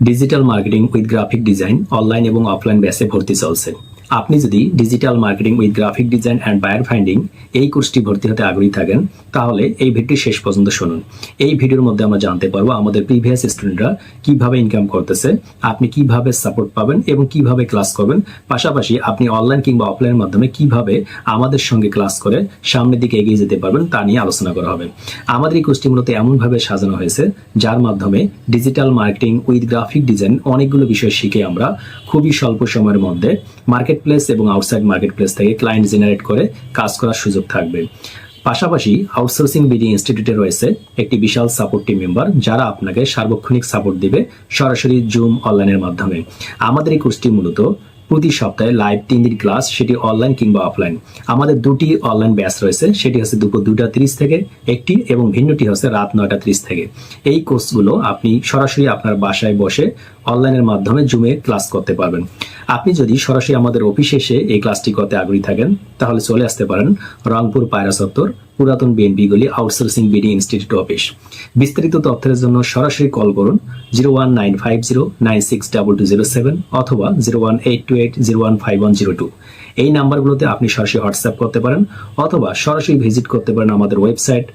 Digital marketing with graphic design online এবং offline ব্যাসে ভর্তি চলছে। আপনি যদি digital marketing with graphic design and buyer finding এই কোর্সটি ভর্তি হতে আগ্রহী থাকেন, তাহলে এই ভিডিওটি শেষ পর্যন্ত শুনুন। এই ভিডিওর মধ্যে আমরা জানতে পারব আমাদের প্রিভিয়াস স্টুডেন্টরা কীভাবে ইনকাম করতেছে, আপনি কীভাবে সাপোর্ট পাবেন এবং কীভাবে ক্লাস করবেন। পাশাপাশি আপনি অনলাইন কিংবা অফলাইনের মাধ্যমে কীভাবে আমাদের সঙ্গে ক্লাস করে সামনের দিকে এগিয়ে যেতে পারবেন তা নিয়ে আলোচনা করা হবে। আমাদের এই কোর্সটি মূলত এমনভাবে সাজানো হয়েছে, যার মাধ্যমে digital marketing with graphic design অনেকগুলো বিষয় শিখে আমরা খুবই স্বল্প সময়ের মধ্যে মার্কেট প্লেস এবং আউটসাইড মার্কেটপ্লেস থেকে ক্লায়েন্ট জেনারেট করে কাজ করার সুযোগ থাকবে। পাশাপাশি আউটসোর্সিং বিডি ইনস্টিটিউটে রয়েছে একটি বিশাল সাপোর্ট টিম মেম্বার যারা আপনাকে সার্বক্ষণিক সাপোর্ট দিবে সরাসরি জুম অনলাইনের মাধ্যমে। আমাদের এই কোর্সটি মূলত প্রতি সপ্তাহে লাইভ তিন দিন ক্লাস সেটি অনলাইন কিংবা অফলাইন আমাদের দুটি অনলাইন ব্যাচ রয়েছে, সেটি হচ্ছে দুপুর দুটা তিরিশ থেকে, একটি এবং ভিন্নটি হচ্ছে রাত নয়টা তিরিশ থেকে। এই কোর্সগুলো আপনি সরাসরি আপনার বাসায় বসে অনলাইনের মাধ্যমে জুমে ক্লাস করতে পারবেন। আপনি যদি সরাসরি আমাদের অফিসে এসে এই ক্লাসটি করতে আগ্রহী থাকেন, তাহলে চলে আসতে পারেন রংপুর পায়রা সত্তর পুরাতন বিএনপি গুলি আউটসোর্সিং বিডি ইনস্টিটিউট অফিস বিস্তারিত তথ্যের জন্য সরাসরি কল করুন zero one nine five zero nine six double two zero seven অথবা zero one eight two eight zero one five one zero two এই নাম্বারগুলোতে আপনি সরাসরি হোয়াটসঅ্যাপ করতে পারেন অথবা সরাসরি ভিজিট করতে পারেন আমাদের ওয়েবসাইট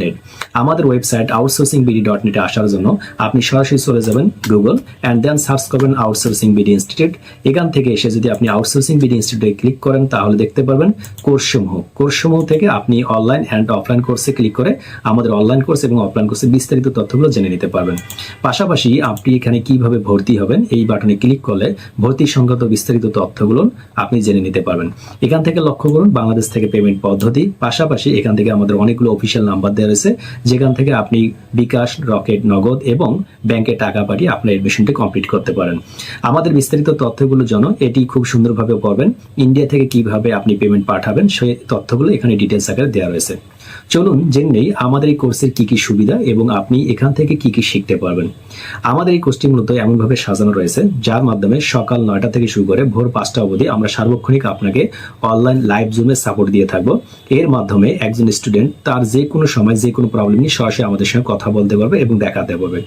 নেট আমাদের ওয়েবসাইট আউটসোর্সিং বিডি আসার জন্য আপনি সরাসরি চলে যাবেন গুগল অ্যান্ড দেন সার্চ করবেন আউটসোর্সিং বিডি ইনস্টিটিউট এখান থেকে এসে যদি আপনি আউটসোর্সিং বিডি ইনস্টিটিউটে ক্লিক করেন, তাহলে দেখতে পারবেন কোর্সসমূহ। কোর্সসমূহ থেকে আপনি অনলাইন অ্যান্ড অফলাইন কোর্সে ক্লিক করে আমাদের অনলাইন কোর্স এবং অফলাইন কোর্সে বিস্তারিত তথ্যগুলো জেনে নিতে পারবেন। পাশাপাশি আপনি এখানে কীভাবে ভর্তি হবেন, এই বাটনে ক্লিক করলে ভর্তি সংক্রান্ত বিস্তারিত তথ্যগুলো আপনি জেনে নিতে পারবেন। এখান থেকে লক্ষ্য করুন, বাংলাদেশ থেকে পেমেন্ট পদ্ধতি। পাশাপাশি এখান থেকে আমাদের অনেকগুলো অফিসিয়াল নাম্বার দেওয়া রয়েছে, যেখান থেকে আপনি বিকাশ, রকেট, নগদ এবং ব্যাংকে টাকা পাঠিয়ে আপনার এডমিশনটি কমপ্লিট করতে পারেন। আমাদের বিস্তারিত তথ্যগুলোর জন্য এটি খুব সুন্দরভাবে পাবেন ইন্ডিয়া থেকে কীভাবে আপনি পেমেন্ট পাঠাবেন, সেই তথ্যগুলো এখানে ডিটেলস আকারে দেওয়া রয়েছে। চলুন জেনে নেই আমাদের এই কোর্সের কি কি সুবিধা এবং আপনি এখান থেকে কি কি শিখতে পারবেন। আমাদের এই কোর্সটি মূলত এমনভাবে সাজানো রয়েছে, যার মাধ্যমে সকাল নয়টা থেকে শুরু করে ভোর পাঁচটা অবধি আমরা সার্বক্ষণিক আপনাকে অনলাইন লাইভ জুমে সাপোর্ট দিয়ে থাকব। এর মাধ্যমে একজন স্টুডেন্ট তার যে কোনো সময় যে কোনো প্রবলেম নিয়ে সরাসরি আমাদের সঙ্গে কথা বলতে পারবে এবং দেখাতে পারবে।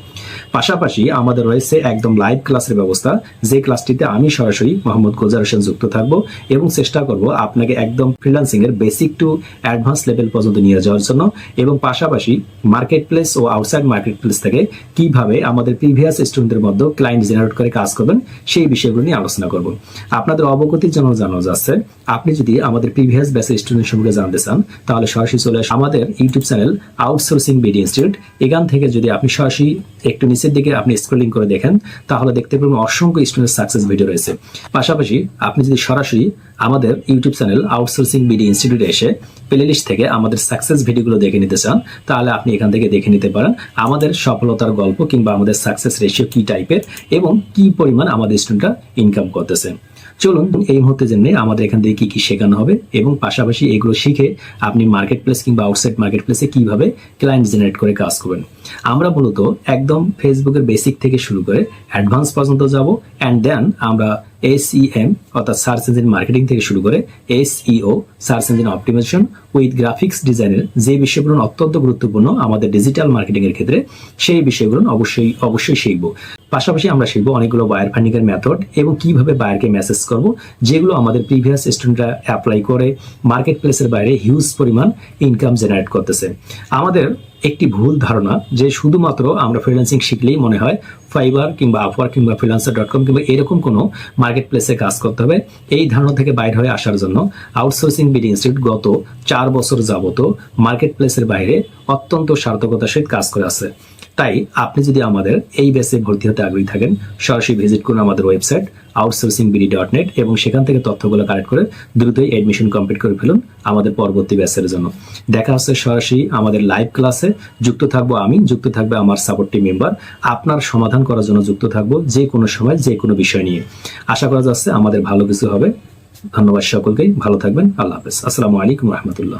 পাশাপাশি আমাদের রয়েছে একদম লাইভ ক্লাসের ব্যবস্থা, যে ক্লাসটিতে আমি সরাসরি মোহাম্মদ গোজার হোসেন যুক্ত থাকব এবং চেষ্টা করব আপনাকে একদম ফ্রিলান্সিং এর বেসিক টু অ্যাডভান্স লেভেল পর্যন্ত নিয়ে যাওয়ার জন্য এবং পাশাপাশি মার্কেট প্লেস ও আউটসাইড মার্কেট প্লেস থেকে কীভাবে আমাদের প্রিভিয়াস স্টুডেন্টদের মধ্যে ক্লায়েন্ট জেনারেট করে কাজ করবেন, সেই বিষয়গুলো নিয়ে আলোচনা করব। আপনাদের অবগতির জন্য জানানো যাচ্ছে, আপনি যদি আমাদের প্রিভিয়াস ব্যাচের স্টুডেন্ট সম্পর্কে জানতে চান, তাহলে সরাসরি চলে আসুন আমাদের YouTube channel outsourcing BD institute এখান থেকে যদি আপনি সরাসরি একটু নিচের দিকে আপনি স্ক্রলিং করে দেখেন, তাহলে দেখতে পাবেন অসংখ্য স্টুডেন্ট সাকসেস ভিডিও রয়েছে। পাশাপাশি আপনি যদি সরাসরি আমাদের ইউটিউব চ্যানেল আউটসোর্সিং বিডি ইনস্টিটিউটে এসে প্লেলিস্ট থেকে আমাদের সাকসেস ভিডিওগুলো দেখে নিতে চান, তাহলে আপনি এখান থেকে দেখে নিতে পারেন আমাদের সফলতার গল্প কিংবা আমাদের সাকসেস রেশিও কি টাইপের এবং কি পরিমাণ আমাদের স্টুডেন্টরা ইনকাম করতেছে। চলুন এই মুহূর্তে জেনে আমাদের এখান থেকে কি কি শেখানো হবে এবং পাশাপাশি এগুলো শিখে আপনি মার্কেট প্লেস কিংবা আউটসাইড মার্কেট প্লেসে কীভাবে ক্লায়েন্ট জেনারেট করে কাজ করবেন। আমরা মূলত একদম ফেসবুকের বেসিক থেকে শুরু করে অ্যাডভান্স পর্যন্ত যাব অ্যান্ড দেন আমরা এসইএম অর্থাৎ সার্চ ইঞ্জিন মার্কেটিং থেকে শুরু করে SEO search engine optimisation with graphics ডিজাইনের যে বিষয়গুলো অত্যন্ত গুরুত্বপূর্ণ আমাদের ডিজিটাল মার্কেটিং এর ক্ষেত্রে, সেই বিষয়গুলো অবশ্যই অবশ্যই শিখব। পাশাপাশি আমরা শিখব অনেকগুলো বায়ার ফান্ডিং এর মেথড এবং কীভাবে বায়ারকে মেসেজ করব, যেগুলো আমাদের প্রিভিয়াস স্টুডেন্টরা অ্যাপ্লাই করে মার্কেট প্লেসের বাইরে হিউজ পরিমাণ ইনকাম জেনারেট করতেছে। আমাদের একটি ভুল ধারণা যে শুধুমাত্র আমরা ফ্রিল্যান্সিং শিখলেই মনে হয় ফাইবার কিংবা আপওয়ার কিংবা ফ্রিলান্সার ডট কম কিংবা এরকম কোনো মার্কেট প্লেসে কাজ করতে হবে। এই ধারণা থেকে বাইরে হয়ে আসার জন্য আউটসোর্সিং বিড ইনস্টিটিউট গত চার বছর যাবত মার্কেট প্লেসের বাইরে অত্যন্ত সার্থকতার সহিত কাজ করে আছে। তাই আপনি যদি আমাদের এই বেসে ভর্তি হতে আগ্রহী থাকেন, সরাসরি ভিজিট করুন আমাদের website outsourcing BD dot net এবং সেখান থেকে তথ্যগুলো কালেক্ট করে দ্রুতই এডমিশন কমপ্লিট করে ফেলুন আমাদের পরবর্তী ব্যাচের জন্য। দেখা হচ্ছে সরাসরি আমাদের লাইভ ক্লাসে যুক্ত থাকব আমি, যুক্ত থাকবে আমার সাপোর্ট টিম মেম্বার আপনার সমাধান করার জন্য যুক্ত থাকব যে কোনো সময়, যে কোনো বিষয় নিয়ে। আশা করা যাচ্ছে আমাদের ভালো কিছু হবে। ধন্যবাদ সকলকেই ভালো থাকবেন, আল্লাহ হাফেজ। আসসালামু আলাইকুম রহমতুল্লাহ।